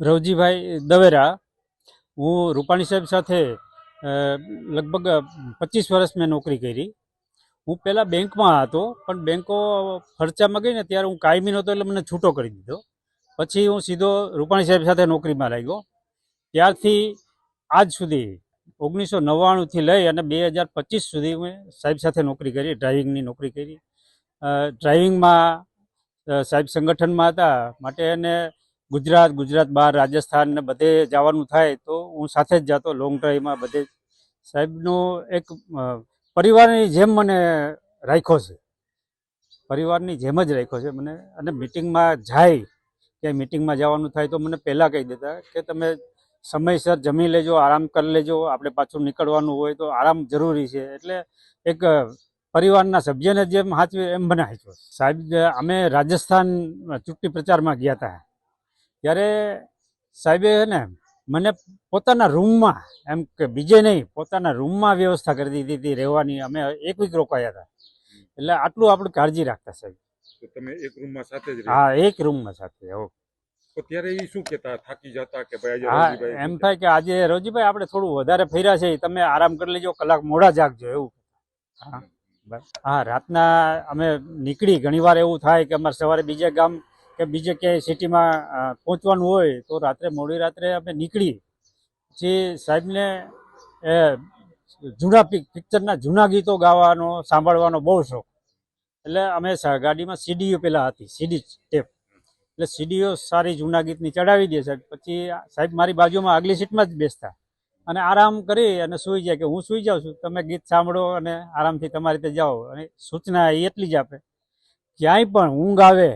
રવજીભાઈ દવેરા હું રૂપાણી સાહેબ સાથે અ, લગભગ પચીસ વર્ષ મેં નોકરી કરી હું પહેલાં બેંકમાં હતો, પણ બેંકો ખર્ચામાં ગઈ ને ત્યારે હું કાયમી નહોતો એટલે મને છૂટો કરી દીધો. પછી હું સીધો રૂપાણી સાહેબ સાથે નોકરીમાં લાગ્યો. ત્યારથી આજ સુધી ઓગણીસો નવ્વાણુંથી લઈ અને બે હજાર પચીસ સુધી મેં સાહેબ સાથે નોકરી કરી, ડ્રાઇવિંગની નોકરી કરી. ડ્રાઇવિંગમાં સાહેબ સંગઠનમાં હતા માટે એને ગુજરાત ગુજરાત બહાર, રાજસ્થાન ને બધે જવાનું થાય તો હું સાથે જ જતો લોંગ ડ્રાઈવમાં બધે સાહેબનો એક પરિવારની જેમ મને રાખ્યો છે. પરિવારની જેમ જ રાખ્યો છે. મને અને મિટિંગમાં જાય કે મિટિંગમાં જવાનું થાય તો મને પહેલાં કહી દેતા કે તમે સમયસર જમી લેજો, આરામ કરી લેજો, આપણે પાછું નીકળવાનું હોય તો આરામ જરૂરી છે. એટલે એક પરિવારના સભ્યને જેમ હાચવે એમ મને હાચવે. સાહેબ, અમે રાજસ્થાન ચૂંટણી પ્રચારમાં ગયા હતા. ત્યારે સાહેબે છે ને મને પોતાના રૂમમાં એમ કે બીજે નહીં પોતાના રૂમમાં વ્યવસ્થા કરી દીધી હતી રહેવાની. અમે એક વીક રોકાયા હતા. એટલે આટલું આપણે કાળજી રાખતા સાહેબ. તમે એક રૂમમાં સાથે જ હા એક રૂમમાં સાથે હો. તો ત્યારે એ શું કહેતા? થાકી જતા કે ભાઈ આજે હા એમ થાય કે આજે રોજીભાઈ આપણે થોડું વધારે ફર્યા છે તમે આરામ કરી લેજો કલાક મોડા જાગજો એવું હા. બસ. હા રાતના અમે નીકળી ઘણીવાર એવું થાય કે અમારે સવારે બીજે ગામ કે બીજે ક્યાંય સિટીમાં પહોંચવાનું હોય તો રાત્રે, મોડી રાત્રે અમે નીકળી પછી સાહેબને જૂના પિક, પિક્ચરના જૂના ગીતો ગાવાનો, સાંભળવાનો બહુ શોખ. એટલે અમે ગાડીમાં સીડીઓ પેલા હતી, સીડી ટેપ. એટલે સીડીઓ સારી જૂના ગીતની ચડાવી દે સાહેબ પછી સાહેબ મારી બાજુમાં આગલી સીટમાં જ બેસતા. અને આરામ કરી અને સૂઈ જાય કે હું સૂઈ જાઉં છું, તમે ગીત સાંભળો અને આરામથી તમારી રીતે જાઓ. અને સૂચના એટલી જ આપે. ક્યાંય પણ ઊંઘ આવે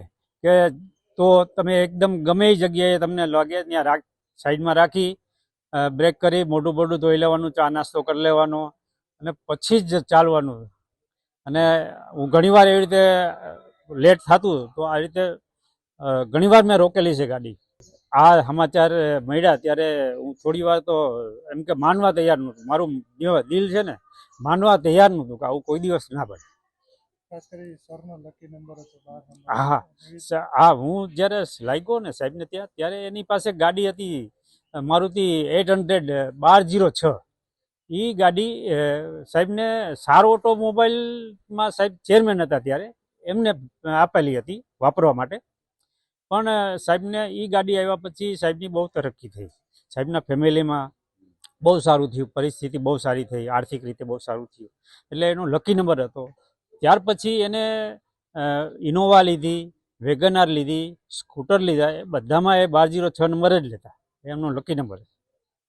કે તો તમે એકદમ ગમે એ જગ્યાએ તમને લાગે, ત્યાં રાખ, સાઈડમાં રાખી બ્રેક કરી, મોઢું બોઢું ધોઈ લેવાનું, ચા નાસ્તો કરી લેવાનો અને પછી જ ચાલવાનું. અને હું ઘણીવાર એવી રીતે લેટ થતું તો આ રીતે ઘણીવાર મેં રોકેલી છે ગાડી. આ સમાચાર મળ્યા ત્યારે હું થોડી વાર તો, એમ કે માનવા તૈયાર નહોતું. મારું દિલ- છે ને, માનવા તૈયાર નહોતું કે આવું કોઈ દિવસ ના બને. ખાસ કરી સરનો લકી નંબર હતો બાર નંબર. હા. હા. હું જ્યારે લાગ્યો ને સાહેબને ત્યાં ત્યારે એની પાસે ગાડી હતી મારુતિ એટ હંડ્રેડ બાર જીરો છ. એ ગાડી સાહેબને સાર ઓટોમોબાઈલમાં સાહેબ ચેરમેન હતા ત્યારે એમને આપેલી હતી વાપરવા માટે. પણ સાહેબને એ ગાડી આવ્યા પછી સાહેબની બહુ તરક્કી થઈ. સાહેબના ફેમિલીમાં બહુ સારું થયું પરિસ્થિતિ બહુ સારી થઈ આર્થિક રીતે બહુ સારું થયું. એટલે એનો લકી નંબર હતો. ત્યાર પછી એને ઇનોવા લીધી વેગનાર લીધી સ્કૂટર લીધા, એ બધામાં એ બાર જીરો છ નંબર જ લેતા. એમનો લકી નંબર